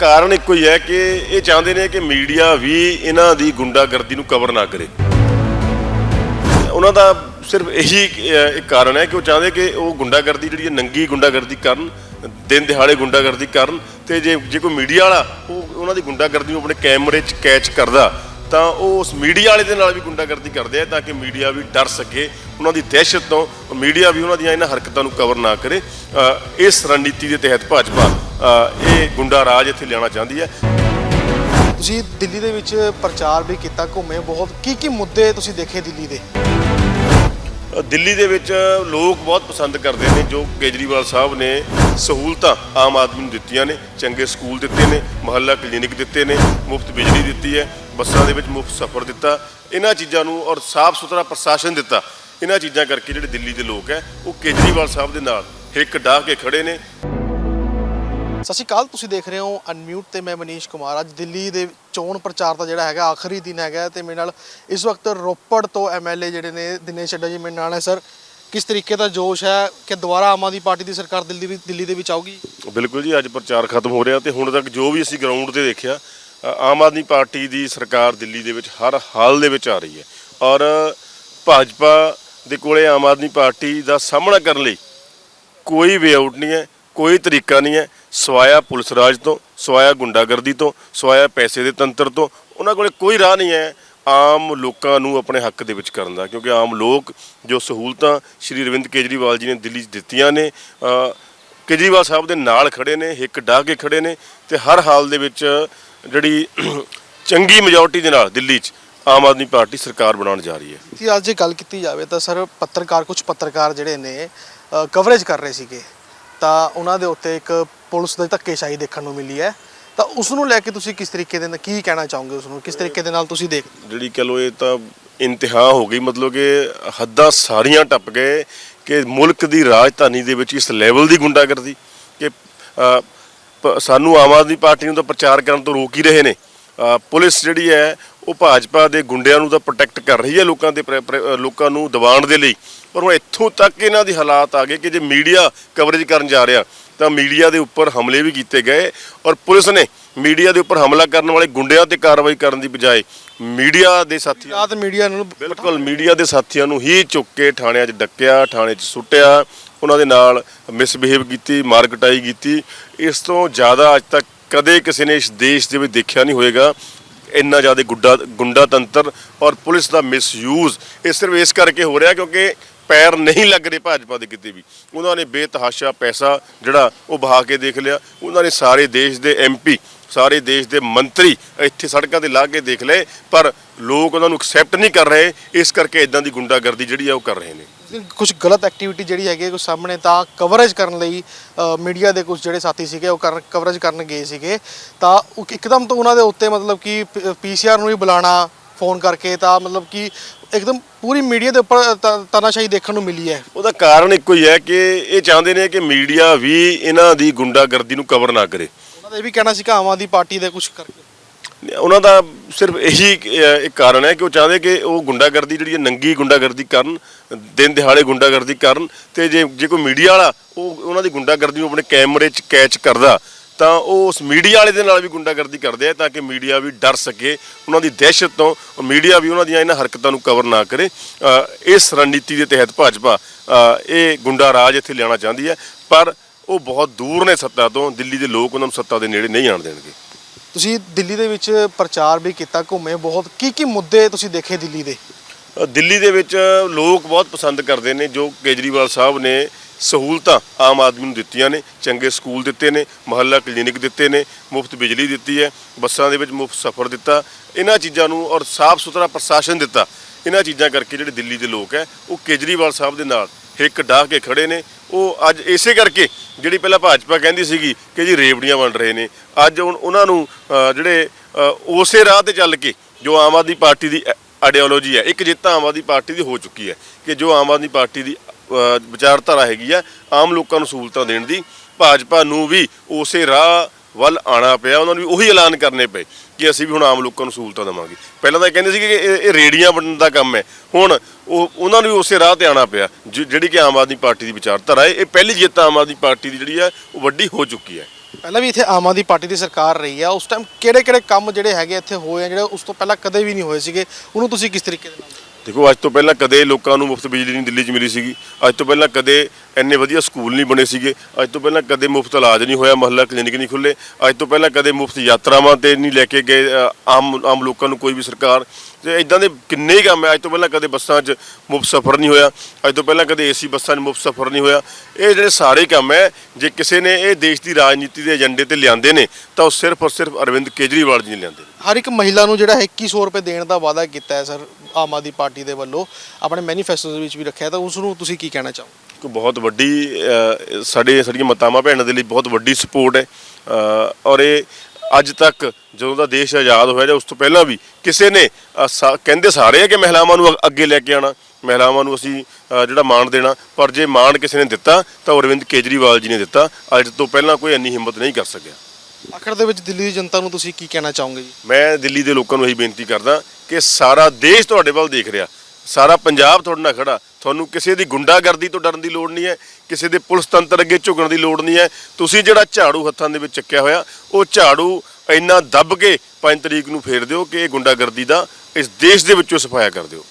ਕਾਰਨ ਇੱਕੋ ਹੀ ਹੈ ਕਿ ਇਹ ਚਾਹੁੰਦੇ ਨੇ ਕਿ ਮੀਡੀਆ ਵੀ ਇਹਨਾਂ ਦੀ ਗੁੰਡਾਗਰਦੀ ਨੂੰ ਕਵਰ ਨਾ ਕਰੇ। ਉਹਨਾਂ ਦਾ ਸਿਰਫ ਇਹੀ ਇੱਕ ਕਾਰਨ ਹੈ ਕਿ ਉਹ ਚਾਹੁੰਦੇ ਕਿ ਉਹ ਗੁੰਡਾਗਰਦੀ ਜਿਹੜੀ ਹੈ, ਨੰਗੀ ਗੁੰਡਾਗਰਦੀ ਕਰਨ, ਦਿਨ ਦਿਹਾੜੇ ਗੁੰਡਾਗਰਦੀ ਕਰਨ ਤੇ ਜੇ ਜੇ ਕੋਈ ਮੀਡੀਆ ਵਾਲਾ ਉਹ ਉਹਨਾਂ ਦੀ ਗੁੰਡਾਗਰਦੀ ਨੂੰ ਆਪਣੇ ਕੈਮਰੇ 'ਚ ਕੈਚ ਕਰਦਾ, ਤਾਂ ਉਹ ਉਸ ਮੀਡੀਆ ਵਾਲੇ ਦੇ ਨਾਲ ਵੀ ਗੁੰਡਾਗਰਦੀ ਕਰਦੇ ਆ ਤਾਂ ਕਿ ਮੀਡੀਆ ਵੀ ਡਰ ਸਕੇ, ਉਹਨਾਂ ਦੀ ਦਹਿਸ਼ਤ ਤੋਂ ਮੀਡੀਆ ਵੀ ਉਹਨਾਂ ਦੀਆਂ ਇਹਨਾਂ ਹਰਕਤਾਂ ਨੂੰ ਕਵਰ ਨਾ ਕਰੇ। ਇਸ ਰਣਨੀਤੀ ਦੇ ਤਹਿਤ ਭਾਜਪਾ ਇਹ ਗੁੰਡਾ ਰਾਜ ਇੱਥੇ ਲਿਆਉਣਾ ਚਾਹੁੰਦੀ ਹੈ। ਤੁਸੀਂ ਦਿੱਲੀ ਦੇ ਵਿੱਚ ਪ੍ਰਚਾਰ ਵੀ ਕੀਤਾ ਘੁੰਮੇ ਬਹੁਤ। ਕੀ ਕੀ ਮੁੱਦੇ ਤੁਸੀਂ ਦੇਖੇ ਦਿੱਲੀ ਦੇ? ਦਿੱਲੀ ਦੇ ਵਿੱਚ ਲੋਕ ਬਹੁਤ ਪਸੰਦ ਕਰਦੇ ਨੇ ਜੋ ਕੇਜਰੀਵਾਲ ਸਾਹਿਬ ਨੇ ਸਹੂਲਤਾਂ ਆਮ ਆਦਮੀ ਨੂੰ ਦਿੱਤੀਆਂ ਨੇ ਚੰਗੇ ਸਕੂਲ ਦਿੱਤੇ ਨੇ ਮੁਹੱਲਾ ਕਲੀਨਿਕ ਦਿੱਤੇ ਨੇ ਮੁਫਤ ਬਿਜਲੀ ਦਿੱਤੀ ਹੈ ਬੱਸਾਂ ਦੇ ਵਿੱਚ ਮੁਫਤ ਸਫ਼ਰ ਦਿੱਤਾ ਇਹਨਾਂ ਚੀਜ਼ਾਂ ਨੂੰ ਔਰ ਸਾਫ਼ ਸੁਥਰਾ ਪ੍ਰਸ਼ਾਸਨ ਦਿੱਤਾ। ਇਹਨਾਂ ਚੀਜ਼ਾਂ ਕਰਕੇ ਜਿਹੜੇ ਦਿੱਲੀ ਦੇ ਲੋਕ ਹੈ ਉਹ ਕੇਜਰੀਵਾਲ ਸਾਹਿਬ ਦੇ ਨਾਲ ਹਿੱਕ ਡਾਹ ਕੇ ਖੜੇ ਨੇ। ਸਤਿ ਸ਼੍ਰੀ ਅਕਾਲ, ਤੁਸੀਂ ਦੇਖ ਰਹੇ ਹੋ ਅਨਮਿਊਟ ਤੇ ਮੈਂ ਮਨੀਸ਼ ਕੁਮਾਰ। ਅੱਜ ਦਿੱਲੀ ਦੇ ਚੋਣ ਪ੍ਰਚਾਰ ਦਾ ਜਿਹੜਾ ਹੈਗਾ ਆਖਰੀ ਦਿਨ ਹੈਗਾ ਤੇ ਮੇਰੇ ਨਾਲ ਇਸ ਵਕਤ ਰੋਪੜ ਤੋਂ ਐਮਐਲਏ ਜਿਹੜੇ ਨੇ ਦਿਨੇਸ਼ ਚੱਡਾ ਜੀ ਮੇਰੇ ਨਾਲ ਹੈ, ਸਰ। ਕਿਸ ਤਰੀਕੇ ਦਾ ਜੋਸ਼ ਹੈ ਕਿ ਦੁਬਾਰਾ ਆਮ ਆਦਮੀ ਪਾਰਟੀ ਦੀ ਸਰਕਾਰ ਦਿੱਲੀ ਵੀ ਦਿੱਲੀ ਦੇ ਵਿੱਚ ਆਊਗੀ? ਬਿਲਕੁਲ ਜੀ, ਅੱਜ ਪ੍ਰਚਾਰ ਖਤਮ ਹੋ ਰਿਹਾ ਤੇ ਹੁਣ ਤੱਕ ਜੋ ਵੀ ਅਸੀਂ ਗਰਾਊਂਡ ਤੇ ਦੇਖਿਆ ਆਮ ਆਦਮੀ ਪਾਰਟੀ ਦੀ ਸਰਕਾਰ ਦਿੱਲੀ ਦੇ ਵਿੱਚ ਹਰ ਹਾਲ ਦੇ ਵਿੱਚ ਆ ਰਹੀ ਹੈ। ਔਰ ਭਾਜਪਾ ਦੇ ਕੋਲੇ ਆਮ ਆਦਮੀ ਪਾਰਟੀ ਦਾ ਸਾਹਮਣਾ ਕਰਨ ਲਈ ਕੋਈ ਵੇ ਆਊਟ ਨਹੀਂ ਹੈ, ਕੋਈ ਤਰੀਕਾ ਨਹੀਂ ਹੈ। ਸਵਾਇਆ ਪੁਲਿਸ ਰਾਜ ਤੋਂ, ਸਵਾਇਆ ਗੁੰਡਾਗਰਦੀ ਤੋਂ, ਸਵਾਇਆ ਪੈਸੇ ਦੇ ਤੰਤਰ ਤੋਂ, ਉਹਨਾਂ ਕੋਲੇ ਕੋਈ ਰਾਹ ਨਹੀਂ ਹੈ ਆਮ ਲੋਕਾਂ ਨੂੰ ਆਪਣੇ ਹੱਕ ਦੇ ਵਿੱਚ ਕਰਨ ਦਾ, ਕਿਉਂਕਿ ਆਮ ਲੋਕ ਜੋ ਸਹੂਲਤਾਂ ਸ਼੍ਰੀ ਅਰਵਿੰਦ ਕੇਜਰੀਵਾਲ ਜੀ ਨੇ ਦਿੱਲੀ 'ਚ ਦਿੱਤੀਆਂ ਨੇ ਕੇਜਰੀਵਾਲ ਸਾਹਿਬ ਦੇ ਨਾਲ ਖੜੇ ਨੇ ਹਿੱਕ ਡਾਹ ਕੇ ਖੜੇ ਨੇ ਤੇ ਹਰ ਹਾਲ ਦੇ ਵਿੱਚ ਜਿਹੜੀ ਚੰਗੀ ਮੈਜੋਰਟੀ ਦੇ ਨਾਲ ਦਿੱਲੀ 'ਚ ਆਮ ਆਦਮੀ ਪਾਰਟੀ ਸਰਕਾਰ ਬਣਾਉਣ ਜਾ ਰਹੀ ਹੈ। ਜੀ, ਅੱਜ ਜੇ ਗੱਲ ਕੀਤੀ ਜਾਵੇ ਤਾਂ ਸਰ ਪੱਤਰਕਾਰ ਕੁਝ ਪੱਤਰਕਾਰ ਜਿਹੜੇ ਨੇ ਕਵਰੇਜ ਕਰ ਰਹੇ ਸੀਗੇ। ਤਾਂ ਉਹਨਾਂ ਦੇ ਉੱਤੇ ਇੱਕ ਪੁਲਿਸ ਦੇ ਧੱਕੇਸ਼ਾਹੀ ਦੇਖਣ ਨੂੰ ਮਿਲੀ ਹੈ। ਤਾਂ ਉਸ ਨੂੰ ਲੈ ਕੇ ਤੁਸੀਂ ਕਿਸ ਤਰੀਕੇ ਦੇ ਨਾਲ, ਕੀ ਕਹਿਣਾ ਚਾਹੋਗੇ ਉਸ ਨੂੰ ਕਿਸ ਤਰੀਕੇ ਦੇ ਨਾਲ ਤੁਸੀਂ ਦੇਖ ਜਿਹੜੀ ਕਹ ਲੋ ਇਹ ਤਾਂ ਇੰਤਹਾ ਹੋ ਗਈ, ਮਤਲਬ ਕਿ ਹੱਦਾਂ ਸਾਰੀਆਂ ਟੱਪ ਗਏ ਕਿ ਮੁਲਕ ਦੀ ਰਾਜਧਾਨੀ ਦੇ ਵਿੱਚ ਇਸ ਲੈਵਲ ਦੀ ਗੁੰਡਾਗਰਦੀ ਕਿ ਪ- ਸਾਨੂੰ ਆਮ ਆਦਮੀ ਪਾਰਟੀ ਨੂੰ ਤਾਂ ਪ੍ਰਚਾਰ ਕਰਨ ਤੋਂ ਰੋਕ ਹੀ ਰਹੇ ਨੇ। ਪੁਲਿਸ ਜਿਹੜੀ ਹੈ, ਉਹ ਭਾਜਪਾ ਦੇ ਗੁੰਡਿਆਂ ਨੂੰ ਤਾਂ ਪ੍ਰੋਟੈਕਟ ਕਰ ਰਹੀ ਹੈ ਲੋਕਾਂ ਦੇ, ਪ੍ਰ- ਪ੍ਰ- ਲੋਕਾਂ ਨੂੰ ਦਬਾਉਣ ਦੇ ਲਈ। ਪਰ ਹੁਣ ਇੱਥੋਂ ਤੱਕ ਇਹਨਾਂ ਦੀ ਹਾਲਾਤ ਆ ਗਏ ਕਿ ਜੇ ਮੀਡੀਆ ਕਵਰੇਜ ਕਰਨ ਜਾ ਰਿਹਾ ਤਾਂ ਮੀਡੀਆ ਦੇ ਉੱਪਰ ਹਮਲੇ ਵੀ ਕੀਤੇ ਗਏ ਔਰ ਪੁਲਿਸ ਨੇ ਮੀਡੀਆ ਦੇ ਉੱਪਰ ਹਮਲਾ ਕਰਨ ਵਾਲੇ ਗੁੰਡਿਆਂ ਤੇ ਕਾਰਵਾਈ ਕਰਨ ਦੀ ਬਜਾਏ ਮੀਡੀਆ ਦੇ ਸਾਥੀਆਂ ਰਾਤ ਮੀਡੀਆ ਨੂੰ ਬਿਲਕੁਲ ਮੀਡੀਆ ਦੇ ਸਾਥੀਆਂ ਨੂੰ ਹੀ ਚੁੱਕ ਕੇ ਥਾਣਿਆਂ 'ਚ ਡੱਕਿਆ ਥਾਣੇ 'ਚ ਸੁੱਟਿਆ ਉਹਨਾਂ ਦੇ ਨਾਲ ਮਿਸਬਿਹੇਵ ਕੀਤੀ ਮਾਰਕਟਾਈ ਕੀਤੀ। ਇਸ ਤੋਂ ਜ਼ਿਆਦਾ ਅੱਜ ਤੱਕ ਕਦੇ ਕਿਸੇ ਨੇ ਇਸ ਦੇਸ਼ ਦੇ ਵਿੱਚ ਦੇਖਿਆ ਨਹੀਂ ਹੋਏਗਾ। ਇੰਨਾ ਜ਼ਿਆਦਾ ਗੁੱਡਾ ਗੁੰਡਾ ਤੰਤਰ ਔਰ ਪੁਲਿਸ ਦਾ ਮਿਸਯੂਜ਼ ਇਹ ਸਿਰਫ ਇਸ ਕਰਕੇ ਹੋ ਰਿਹਾ ਕਿਉਂਕਿ ਪੈਰ ਨਹੀਂ ਲੱਗ ਰਹੇ ਭਾਜਪਾ ਦੇ ਕਿਤੇ ਵੀ। ਉਹਨਾਂ ਨੇ ਬੇਤਹਾਸ਼ਾ ਪੈਸਾ ਜਿਹੜਾ ਉਹ ਬਹਾ ਕੇ ਦੇਖ ਲਿਆ। ਉਹਨਾਂ ਨੇ ਸਾਰੇ ਦੇਸ਼ ਦੇ ਐਮਪੀ ਸਾਰੇ ਦੇਸ਼ ਦੇ ਮੰਤਰੀ ਇੱਥੇ ਸੜਕਾਂ ਤੇ ਲਾ ਕੇ ਦੇਖ ਲਏ ਪਰ ਲੋਕ ਉਹਨਾਂ ਨੂੰ ਐਕਸੈਪਟ ਨਹੀਂ ਕਰ ਰਹੇ। ਇਸ ਕਰਕੇ ਇਦਾਂ ਦੀ ਗੁੰਡਾਗਰਦੀ ਜਿਹੜੀ ਆ ਉਹ ਕਰ ਰਹੇ ਨੇ। ਕੁਝ ਗਲਤ ਐਕਟੀਵਿਟੀ ਜਿਹੜੀ ਹੈਗੀ ਹੈ, ਕੁਛ ਸਾਹਮਣੇ ਤਾਂ ਕਵਰੇਜ ਕਰਨ ਲਈ ਮੀਡੀਆ ਦੇ ਕੁਝ ਜਿਹੜੇ ਸਾਥੀ ਸੀਗੇ ਉਹ ਕਰਨ ਕਵਰੇਜ ਕਰਨ ਗਏ ਸੀਗੇ। ਤਾਂ ਇੱਕਦਮ ਤੋਂ ਉਹਨਾਂ ਦੇ ਉੱਤੇ ਮਤਲਬ ਕਿ ਪੀਸੀਆਰ ਨੂੰ ਵੀ ਬੁਲਾਣਾ ਫੋਨ ਕਰਕੇ ਤਾਂ ਮਤਲਬ ਕਿ ਇੱਕਦਮ ਪੂਰੀ ਮੀਡੀਆ ਦੇ ਉੱਪਰ ਤ- ਤਾਨਾਸ਼ਾਹੀ ਦੇਖਣ ਨੂੰ ਮਿਲੀ ਹੈ। ਉਹਦਾ ਕਾਰਨ ਇੱਕੋ ਹੀ ਹੈ ਕਿ ਇਹ ਚਾਹੁੰਦੇ ਨੇ ਕਿ ਮੀਡੀਆ ਵੀ ਇਹਨਾਂ ਦੀ ਗੁੰਡਾਗਰਦੀ ਨੂੰ ਕਵਰ ਨਾ ਕਰੇ। ਉਹਨਾਂ ਦਾ ਇਹ ਵੀ ਕਹਿਣਾ ਸੀ ਕਿ ਆਮ ਆਦਮੀ ਪਾਰਟੀ ਦੇ ਕੁਝ ਕਰਕੇ। ਉਹਨਾਂ ਦਾ ਸਿਰਫ ਇਹੀ ਅਹ, ਇੱਕ ਕਾਰਨ ਹੈ ਕਿ ਉਹ ਚਾਹੁੰਦੇ ਕਿ ਉਹ ਗੁੰਡਾਗਰਦੀ ਜਿਹੜੀ ਹੈ ਨੰਗੀ ਗੁੰਡਾਗਰਦੀ ਕਰਨ ਦਿਨ ਦਿਹਾੜੇ ਗੁੰਡਾਗਰਦੀ ਕਰਨ ਤੇ ਜੇ ਜੇ ਕੋਈ ਮੀਡੀਆ ਵਾਲਾ ਉਹ ਉਹਨਾਂ ਦੀ ਗੁੰਡਾਗਰਦੀ ਨੂੰ ਆਪਣੇ ਕੈਮਰੇ 'ਚ ਕੈਚ ਕਰਦਾ ਤਾਂ ਉਹ ਉਸ ਮੀਡੀਆ ਵਾਲੇ ਦੇ ਨਾਲ ਵੀ ਗੁੰਡਾਗਰਦੀ ਕਰਦੇ ਆ ਤਾਂ ਕਿ ਮੀਡੀਆ ਵੀ ਡਰ ਸਕੇ ਉਹਨਾਂ ਦੀ ਦਹਿਸ਼ਤ ਤੋਂ ਮੀਡੀਆ ਵੀ ਉਹਨਾਂ ਦੀਆਂ ਇਹਨਾਂ ਹਰਕਤਾਂ ਨੂੰ ਕਵਰ ਨਾ ਕਰੇ। ਇਸ ਰਣਨੀਤੀ ਦੇ ਤਹਿਤ ਭਾਜਪਾ ਇਹ ਗੁੰਡਾ ਰਾਜ ਇੱਥੇ ਲਿਆਉਣਾ ਚਾਹੁੰਦੀ ਹੈ ਪਰ ਉਹ ਬਹੁਤ ਦੂਰ ਨੇ ਸੱਤਾ ਤੋਂ ਦਿੱਲੀ ਦੇ ਲੋਕ ਉਹਨਾਂ ਨੂੰ ਸੱਤਾ ਦੇ ਨੇੜੇ ਨਹੀਂ ਆਣ ਦੇਣਗੇ। ਤੁਸੀਂ ਦਿੱਲੀ ਦੇ ਵਿੱਚ ਪ੍ਰਚਾਰ ਵੀ ਕੀਤਾ ਘੁੰਮੇ ਬਹੁਤ ਕੀ ਕੀ ਮੁੱਦੇ ਤੁਸੀਂ ਦੇਖੇ ਦਿੱਲੀ ਦੇ? ਦਿੱਲੀ ਦੇ ਵਿੱਚ ਲੋਕ ਬਹੁਤ ਪਸੰਦ ਕਰਦੇ ਨੇ ਜੋ ਕੇਜਰੀਵਾਲ ਸਾਹਿਬ ਨੇ ਸਹੂਲਤਾਂ ਆਮ ਆਦਮੀ ਨੂੰ ਦਿੱਤੀਆਂ ਨੇ, ਚੰਗੇ ਸਕੂਲ ਦਿੱਤੇ ਨੇ, ਮੁਹੱਲਾ ਕਲੀਨਿਕ ਦਿੱਤੇ ਨੇ, ਮੁਫਤ ਬਿਜਲੀ ਦਿੱਤੀ ਹੈ, ਬੱਸਾਂ ਦੇ ਵਿੱਚ ਮੁਫਤ ਸਫ਼ਰ ਦਿੱਤਾ, ਇਹਨਾਂ ਚੀਜ਼ਾਂ ਨੂੰ ਔਰ ਸਾਫ਼ ਸੁਥਰਾ ਪ੍ਰਸ਼ਾਸਨ ਦਿੱਤਾ। ਇਹਨਾਂ ਚੀਜ਼ਾਂ ਕਰਕੇ ਜਿਹੜੇ ਦਿੱਲੀ ਦੇ ਲੋਕ ਹੈ, ਉਹ ਕੇਜਰੀਵਾਲ ਸਾਹਿਬ ਦੇ ਨਾਲ ਹਿੱਕ ਡਾਹ ਕੇ ਖੜੇ ਨੇ। ਉਹ ਅੱਜ ਇਸੇ ਕਰਕੇ ਜਿਹੜੀ ਪਹਿਲਾਂ ਭਾਜਪਾ ਕਹਿੰਦੀ ਸੀਗੀ ਕਿ ਜੀ ਰੇਵੜੀਆਂ ਬਣ ਰਹੇ ਨੇ, ਅੱਜ ਹੁਣ ਉਹਨਾਂ ਨੂੰ ਜਿਹੜੇ ਉਸੇ ਰਾਹ ਤੇ ਚੱਲ ਕੇ ਜੋ ਆਮ ਆਦਮੀ ਪਾਰਟੀ ਦੀ ਆਈਡੀਓਲੋਜੀ ਹੈ, ਇੱਕ ਜਿੱਤ ਆਮ ਆਦਮੀ ਪਾਰਟੀ ਦੀ ਹੋ ਚੁੱਕੀ ਹੈ ਕਿ ਜੋ ਆਮ ਆਦਮੀ ਪਾਰਟੀ ਦੀ ਵਿਚਾਰਧਾਰਾ ਹੈਗੀ ਆ ਆਮ ਲੋਕਾਂ ਨੂੰ ਸਹੂਲਤਾਂ ਦੇਣ ਦੀ। ਭਾਜਪਾ ਨੂੰ ਵੀ ਉਸੇ ਰਾਹ ਵੱਲ ਆਣਾ ਪਿਆ, ਉਹਨਾਂ ਨੂੰ ਵੀ ਉਹੀ ਐਲਾਨ ਕਰਨੇ ਪਏ ਕਿ ਅਸੀਂ ਵੀ ਹੁਣ ਆਮ ਲੋਕਾਂ ਨੂੰ ਸਹੂਲਤਾਂ ਦੇਵਾਂਗੇ। ਪਹਿਲਾਂ ਤਾਂ ਇਹ ਕਹਿੰਦੇ ਸੀ ਕਿ ਇਹ ਇਹ ਰੇੜੀਆਂ ਵੰਡਣ ਦਾ ਕੰਮ ਹੈ। ਹੁਣ ਉਹ ਉਹਨਾਂ ਨੂੰ ਵੀ ਉਸੇ ਰਾਹ ਤੇ ਆਣਾ ਪਿਆ ਜਿਹੜੀ ਕਿ ਆਮ ਆਦਮੀ ਪਾਰਟੀ ਦੀ ਵਿਚਾਰਧਾਰਾ ਹੈ। ਇਹ ਪਹਿਲੀ ਜਿੱਤ ਆਮ ਆਦਮੀ ਪਾਰਟੀ ਦੀ ਜਿਹੜੀ ਹੈ, ਉਹ ਵੱਡੀ ਹੋ ਚੁੱਕੀ ਹੈ। ਪਹਿਲਾਂ ਵੀ ਇੱਥੇ ਆਮ ਆਦਮੀ ਪਾਰਟੀ ਦੀ ਸਰਕਾਰ ਰਹੀ ਆ। ਉਸ ਟਾਈਮ ਕਿਹੜੇ ਕਿਹੜੇ ਕੰਮ ਜਿਹੜੇ ਹੈਗੇ ਇੱਥੇ ਹੋਏ ਆ, ਜਿਹੜੇ ਉਸ ਤੋਂ ਪਹਿਲਾਂ ਕਦੇ ਵੀ ਨਹੀਂ ਹੋਏ ਸੀਗੇ। ਉਹਨੂੰ ਤੁਸੀਂ ਕਿਸ ਤਰੀਕੇ ਦੇ ਨਾਲ ਦੇਖੋ ਅੱਜ ਤੋਂ ਪਹਿਲਾਂ ਕਦੇ ਲੋਕਾਂ ਨੂੰ ਮੁਫਤ ਬਿਜਲੀ ਨਹੀਂ ਦਿੱਲੀ 'ਚ ਮਿਲੀ ਸੀਗੀ। ਅੱਜ ਤੋਂ ਪਹਿਲਾਂ ਕਦੇ ਇੰਨੇ ਵਧੀਆ ਸਕੂਲ ਨਹੀਂ ਬਣੇ ਸੀਗੇ। ਅੱਜ ਤੋਂ ਪਹਿਲਾਂ ਕਦੇ ਮੁਫਤ ਇਲਾਜ ਨਹੀਂ ਹੋਇਆ, ਮਹੱਲਾ ਕਲੀਨਿਕ ਨਹੀਂ ਖੁੱਲੇ। ਅੱਜ ਤੋਂ ਪਹਿਲਾਂ ਕਦੇ ਮੁਫਤ ਯਾਤਰਾਵਾਂ ਤੇ ਨਹੀਂ ਲੈ ਕੇ ਗਏ ਆਮ ਆਮ ਲੋਕਾਂ ਨੂੰ ਕੋਈ ਵੀ ਸਰਕਾਰ। ਤੇ ਇਦਾਂ ਦੇ ਕਿੰਨੇ ਹੀ ਕੰਮ ਹੈ ਅੱਜ ਤੋਂ ਪਹਿਲਾਂ ਕਦੇ ਬੱਸਾਂ 'ਚ ਮੁਫਤ ਸਫ਼ਰ ਨਹੀਂ ਹੋਇਆ। ਅੱਜ ਤੋਂ ਪਹਿਲਾਂ ਕਦੇ ਏਸੀ ਬੱਸਾਂ 'ਚ ਮੁਫਤ ਸਫ਼ਰ ਨਹੀਂ ਹੋਇਆ। ਇਹ ਜਿਹੜੇ ਸਾਰੇ ਕੰਮ ਹੈ, ਜੇ ਕਿਸੇ ਨੇ ਇਹ ਦੇਸ਼ ਦੀ ਰਾਜਨੀਤੀ ਦੇ ਏਜੰਡੇ ਤੇ ਲਿਆਂਦੇ ਨੇ, ਤਾਂ ਉਹ ਸਿਰਫ ਔਰ ਸਿਰਫ ਅਰਵਿੰਦ ਕੇਜਰੀਵਾਲ ਜੀ ਨੇ ਲਿਆਂਦੇ ਹਰ ਇੱਕ ਮਹਿਲਾ ਨੂੰ ਜਿਹੜਾ 2100 ਰੁਪਏ ਦੇਣ ਦਾ ਵਾਅਦਾ ਕੀਤਾ ਹੈ, ਸਰ, ਆਮ ਆਦਮੀ ਪਾਰਟੀ ਦੇ ਵੱਲੋਂ। ਆਪਣੇ ਮੈਨੀਫੈਸਟੋ ਦੇ ਵਿੱਚ ਵੀ ਰੱਖਿਆ, ਤਾਂ ਉਸ ਨੂੰ ਤੁਸੀਂ ਕੀ ਕਹਿਣਾ ਚਾਹੋ ਇੱਕ ਬਹੁਤ ਵੱਡੀ ਸਾਡੇ ਸਾਡੀਆਂ ਮਾਤਾਵਾਂ ਭੈਣਾਂ ਦੇ ਲਈ ਬਹੁਤ ਵੱਡੀ ਸਪੋਰਟ ਹੈ। ਔਰ ਇਹ ਅੱਜ ਤੱਕ ਜਦੋਂ ਦਾ ਦੇਸ਼ ਆਜ਼ਾਦ ਹੋਇਆ ਜਾਂ ਉਸ ਤੋਂ ਪਹਿਲਾਂ ਵੀ ਕਿਸੇ ਨੇ ਕਹਿੰਦੇ ਸਾਰੇ ਆ ਕਿ ਮਹਿਲਾਵਾਂ ਨੂੰ ਅੱਗੇ ਲੈ ਕੇ ਆਉਣਾ ਮਹਿਲਾਵਾਂ ਨੂੰ ਅਸੀਂ ਜਿਹੜਾ ਮਾਣ ਦੇਣਾ ਪਰ ਜੇ ਮਾਣ ਕਿਸੇ ਨੇ ਦਿੱਤਾ ਤਾਂ ਅਰਵਿੰਦ ਕੇਜਰੀਵਾਲ ਜੀ ਨੇ ਦਿੱਤਾ। ਅੱਜ ਤੋਂ ਪਹਿਲਾਂ ਕੋਈ ਇੰਨੀ ਹਿੰਮਤ ਨਹੀਂ ਕਰ ਸਕਿਆ। ਆਖਰ ਦੇ ਵਿੱਚ ਦਿੱਲੀ ਦੀ ਜਨਤਾ ਨੂੰ ਤੁਸੀਂ ਕੀ ਕਹਿਣਾ ਚਾਹੋਗੇ ਜੀ? ਮੈਂ ਦਿੱਲੀ ਦੇ ਲੋਕਾਂ ਨੂੰ ਇਹੀ ਬੇਨਤੀ ਕਰਦਾ ਕਿ ਸਾਰਾ ਦੇਸ਼ ਤੁਹਾਡੇ ਵੱਲ ਦੇਖ ਰਿਹਾ। ਸਾਰਾ ਪੰਜਾਬ ਤੁਹਾਡੇ ਨਾਲ ਖੜਾ। ਤੁਹਾਨੂੰ ਕਿਸੇ ਦੀ ਗੁੰਡਾਗਰਦੀ ਤੋਂ ਡਰਨ ਦੀ ਲੋੜ ਨਹੀਂ ਹੈ, ਕਿਸੇ ਦੇ ਪੁਲਿਸ ਤੰਤਰ ਅੱਗੇ ਝੁਕਣ ਦੀ ਲੋੜ ਨਹੀਂ ਹੈ। ਤੁਸੀਂ ਜਿਹੜਾ ਝਾੜੂ ਹੱਥਾਂ ਦੇ ਵਿੱਚ ਚੱਕਿਆ ਹੋਇਆ, ਉਹ ਝਾੜੂ ਇੰਨਾ ਦੱਬ ਕੇ 5 ਤਰੀਕ ਨੂੰ ਫੇਰ ਦਿਓ ਕਿ ਇਹ ਗੁੰਡਾਗਰਦੀ ਦਾ ਇਸ ਦੇਸ਼ ਦੇ ਵਿੱਚੋਂ ਸਫਾਇਆ ਕਰ ਦਿਓ।